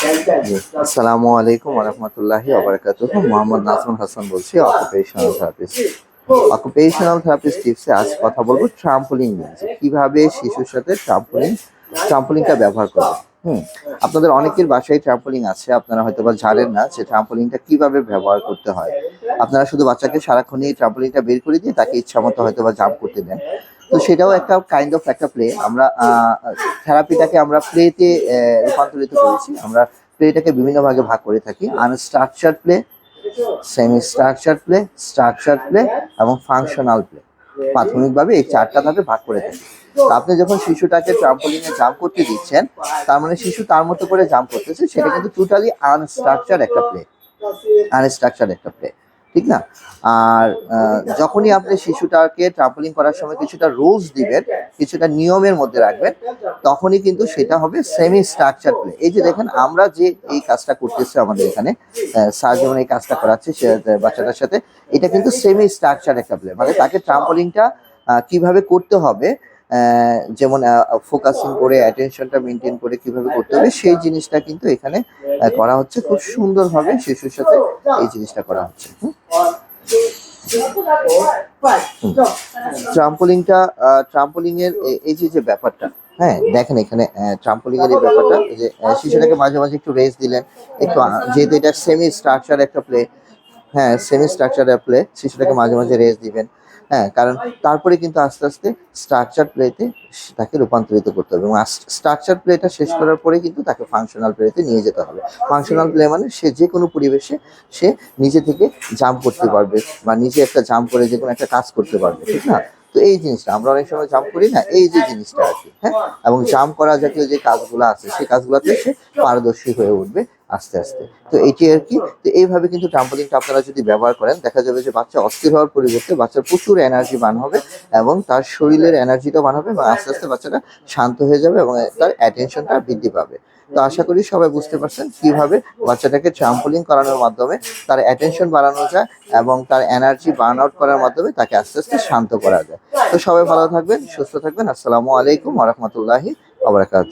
আসসালামু আলাইকুম রহমতুল্লাহি আবরাকাতুহ মোহাম্মদ নাজমুল হাসান বলছি অকুপেশনাল থেরাপিস্ট অকুপেশনাল থেরাপিস্ট টিপসে আজ কথা বলব ট্রাম্পোলিন কীভাবে শিশুর সাথে ট্রাম্পোলিন ট্রাম্পোলিনটা ব্যবহার করবে হুম, আপনাদের অনেকের বাসায় ট্রাম্পোলিন আছে, আপনারা হয়তো বা জানেন না যে ট্রাম্পোলিনটা কীভাবে ব্যবহার করতে হয়। আপনারা শুধু বাচ্চাকে সারাক্ষণই ট্রাম্পোলিনটা বের করে দিয়ে তাকে ইচ্ছা মতো হয়তো বা জাম্প করতে দেন। তো সেটাও একটা কাইন্ড অফ একটা প্লে আমরা থেরাপিটাকে আমরা প্লেতে রূপান্তরিত করেছি। আমরা প্লেটাকে বিভিন্ন ভাগে ভাগ করে থাকি। Unstructured play semi structured play structured play এবং ফাংশনাল প্লে প্রাথমিকভাবে এই চারটা ধাপে ভাগ করে থাকি। আপনি যখন শিশুটাকে ট্রাম্পোলিনে জাম্প করতে দিচ্ছেন, তার মানে শিশু তার মতো করে জাম্প করতেছে, সেটা কিন্তু টোটালি আনস্ট্রাকচার একটা প্লে আনস্ট্রাকচার একটা প্লে ঠিক না? আর যখনই আপনি শিশুটাকে ট্রাম্পলিং করার সময় কিছুটা রুলস দিবেন, কিছুটা নিয়মের মধ্যে রাখবেন, তখনই কিন্তু সেটা হবে সেমি স্ট্রাকচার প্লে এই যে দেখেন, আমরা যে এই কাজটা করতেছি আমাদের এখানে স্যার যেমন এই কাজটা করাচ্ছে বাচ্চাটার সাথে, এটা কিন্তু সেমি স্ট্রাকচার একটা প্লে মানে তাকে ট্রাম্পলিংটা কীভাবে করতে হবে যেমন ফোকাসিং করে অ্যাটেনশনটা মেনটেন করে কীভাবে করতে হবে, সেই জিনিসটা কিন্তু এখানে করা হচ্ছে। খুব সুন্দরভাবে শিশুর সাথে এই জিনিসটা করা হচ্ছে? ট্রাম্পোলিংটা ট্রাম্পোলিং এর এই যে যে ব্যাপারটা হ্যাঁ দেখেন এখানে ট্রাম্পোলিং এর ব্যাপারটা যে শিশুটাকে মাঝে মাঝে একটু রেস্ট দিলেন, একটু যেহেতু এটা সেমি স্ট্রাকচার একটা প্লে হ্যাঁ সেমি স্ট্রাকচার প্লে শিশুটাকে মাঝে মাঝে রেস্ট দিবেন। হ্যাঁ কারণ তারপরে কিন্তু আস্তে আস্তে স্ট্রাকচার প্লেতে তাকে রূপান্তরিত করতে হবে এবং স্ট্রাকচার প্লেটা শেষ করার পরে কিন্তু তাকে ফাংশনাল প্লেতে নিয়ে যেতে হবে। ফাংশনাল প্লে মানে সে যে কোনো পরিবেশে সে নিজে থেকে জাম্প করতে পারবে বা নিজে একটা জাম্প করে যে কোনো একটা কাজ করতে পারবে, ঠিক না? তো এই জিনিসটা আমরা অনেক সময় জাম্প করি না, এই যে জিনিসটা আর কি হ্যাঁ? এবং জাম্প করা জাতীয় যে কাজগুলো আছে, সেই কাজগুলোতে সে পারদর্শী হয়ে উঠবে আস্তে আস্তে। তো এটি আর কি, তো এইভাবে কিন্তু ট্রাম্পোলিনটা আপনারা যদি ব্যবহার করেন, দেখা যাবে যে বাচ্চা অস্থির হওয়ার পরিবর্তে বাচ্চার প্রচুর এনার্জি বান হবে এবং তার শরীরের এনার্জিটা বান হবে এবং আস্তে আস্তে বাচ্চাটা শান্ত হয়ে যাবে এবং তার অ্যাটেনশনটা বৃদ্ধি পাবে। তো আশা করি সবাই বুঝতে পারছেন কীভাবে বাচ্চাটাকে ট্রাম্পোলিং করানোর মাধ্যমে তার অ্যাটেনশন বাড়ানো যায় এবং তার এনার্জি বার্ন আউট করার মাধ্যমে তাকে আস্তে আস্তে শান্ত করা যায়। তো সবাই ভালো থাকবেন, সুস্থ থাকবেন। আসসালামু আলাইকুম ওরহমতুল্লাহি আবরাকাত